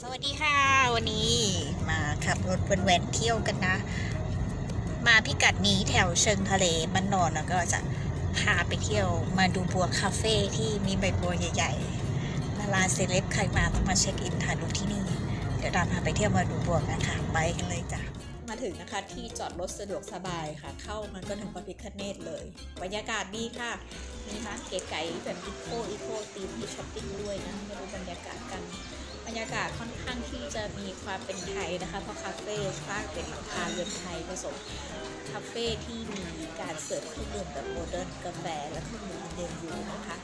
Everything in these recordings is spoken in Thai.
สวัสดีค่ะ วันนี้มาขับรถแวนเที่ยวกันนะ มาพิกัดนี้แถวเชิงทะเลมันนอนแล้วก็จะพาไปเที่ยวมาดูบัวคาเฟ่ที่มีใบบัวใหญ่ๆนาราเซเลบใครมาต้องมาเช็คอินถ่ายรูปที่นี่ เดี๋ยวตามพาไปเที่ยวมาดูบัวกันค่ะไปกันเลยจ้ะมาถึงนะคะที่จอดรถสะดวกสบายค่ะ เข้ามันก็ถึงพระพิคเนตเลย บรรยากาศดีค่ะ มีร้านเก๋ไก่แบบอีโคอีโคตีมที่ช้อปปิ้งด้วยนะมาดูบรรยากาศกัน บรรยากาศค่อนข้างที่จะมีความเป็นไทยนะคะ เพราะคาเฟ่สร้างเป็นหลังคาเรือนไทยผสมคาเฟ่ที่มีการเสิร์ฟเครื่องดื่มแบบโมเดิร์นกาแฟและเครื่องดื่มอินเดียนอยู่นะคะ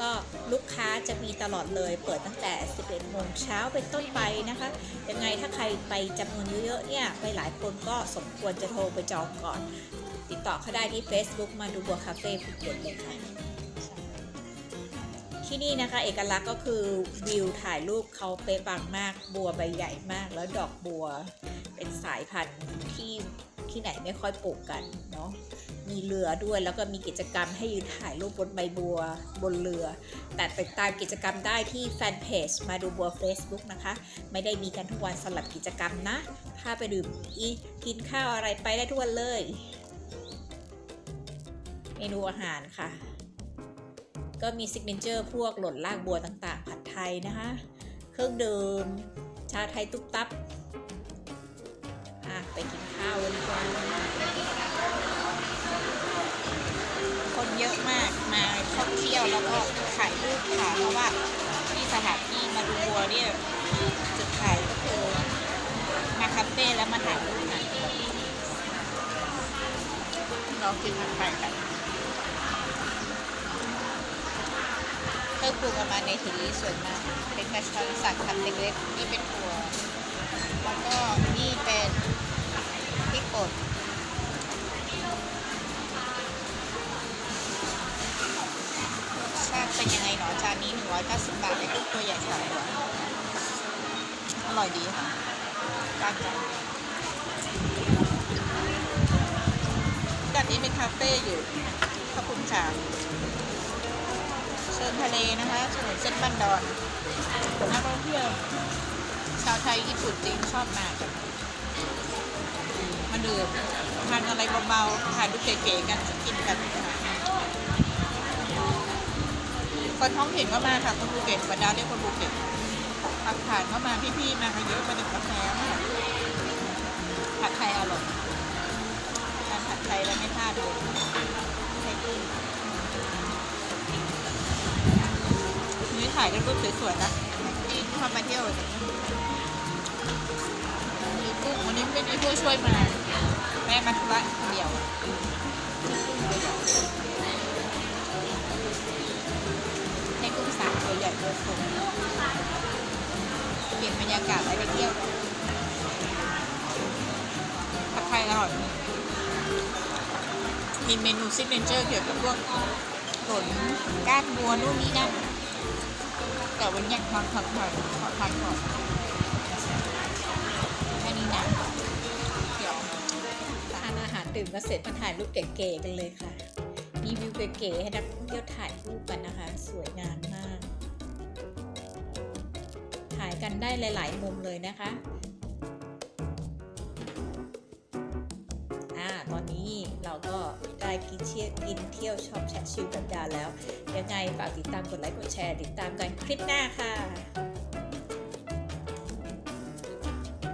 ก็ลูกค้าจะมีตลอดเลยเปิดตั้งแต่ 11โมงเช้าเป็นต้นไปนะคะ ยังไงถ้าใครไปจำนวนเยอะๆเนี่ยไปหลายคนก็สมควรจะโทรไปจองก่อน ติดต่อเขาได้ที่ Facebook มาดูบัวคาเฟ่ภูเก็ตเลยค่ะ ที่นี่นะคะ เอกลักษณ์ก็คือวิวถ่ายรูปเขาเป๊ะปังมาก บัวใบใหญ่มาก แล้วดอกบัวเป็นสายพันธุ์ที่ที่ไหนไม่ค่อยปลูกกันเนาะ มีเรือด้วยแล้วก็มีกิจกรรมให้ยืนถ่ายรูปบนใบบัวบนเรือ แต่ติดตามกิจกรรมได้ที่แฟนเพจมาดูบัว Facebook นะคะ ไม่ได้มีกันทุกวันสำหรับกิจกรรมนะ ถ้าไปดื่มกินข้าวอะไรไปได้ทุกวันเลย เมนูอาหารค่ะ ก็มีซิกเนเจอร์พวกหล่นลากบัวต่างๆ ผัดไทยนะคะ เครื่องดื่มชาไทยตุ๊บตับอะไปกินข้าวกันกว่าคนเยอะมากมาท่องเที่ยวแล้วก็ถ่ายรูปค่ะเพราะว่าที่สถานที่มาดูบัวเนี่ยจุดถ่ายก็คือมาคาเฟ่แล้วมาถ่ายรูปกันเรากินผัดไทยกัน เครื่อปรุงเอามาในทีนี้ส่วนมากเป็นกระชอนสักทำเล็กๆนี่เป็นถั่วแล้วก็นี่เป็นพริกป่นชาติเป็นยังไงหนอจานนี้ 190 บาทในลูกตัวใหญ่สามตัวอร่อยดีค่ะจานจานกันนี้เป็นคาเฟ่อยู่ขอบคุณค่ะ เชิญทะเลนะคะถนนเส้นบ้านดอนนักท่องเที่ยวชาวไทยญี่ปุ่นจีนชอบมากันมาดื่มทานอะไรเบาๆถ่ายรูเก๋ๆกันกินกันคนท้องถิ่นก็มาค่ะคนภูเก็ตบรรดาเรียกคนภูเก็ตผักผ่านก็มาพี่ๆมากันเยอะมาดื่มกาแฟผัดไทยอร่อยการผัดไทยเราไม่พลาดเลยายรูปสวยๆนะนี่ชอมาเที่ยวมีกุ้งวันนี้ไม่มีผู้ช่วยมา แม่มาธุระคนเดียวให้กุ้งสามตัวใหญ่ตัวสูงเปลี่ยนบรรยากาศไปเที่ยวผัดไทยอร่อยมีเมนูซิกเนเจอร์เกี่ยวกับพวกผลก้านบัวนู่นนี่นั่น แต่วันนี้ทานผัดไทยขอทานก่อนแค่นี้นะเดี๋ยวทานอาหารดื่มก็เสร็จมาถ่ายรูปเก๋ๆกันเลยค่ะ มีวิวเก๋ๆให้นักท่องเที่ยวถ่ายรูปกันนะคะ สวยงามมาก ถ่ายกันได้หลาย ๆ มุมเลยนะคะ ตอนนี้เราก็ได้กินเที่ยวกินเที่ยวชอบแชทชิลกับดาแล้ว ยังไงฝากติดตามกดไลค์กดแชร์ ติดตามกันคลิปหน้าค่ะ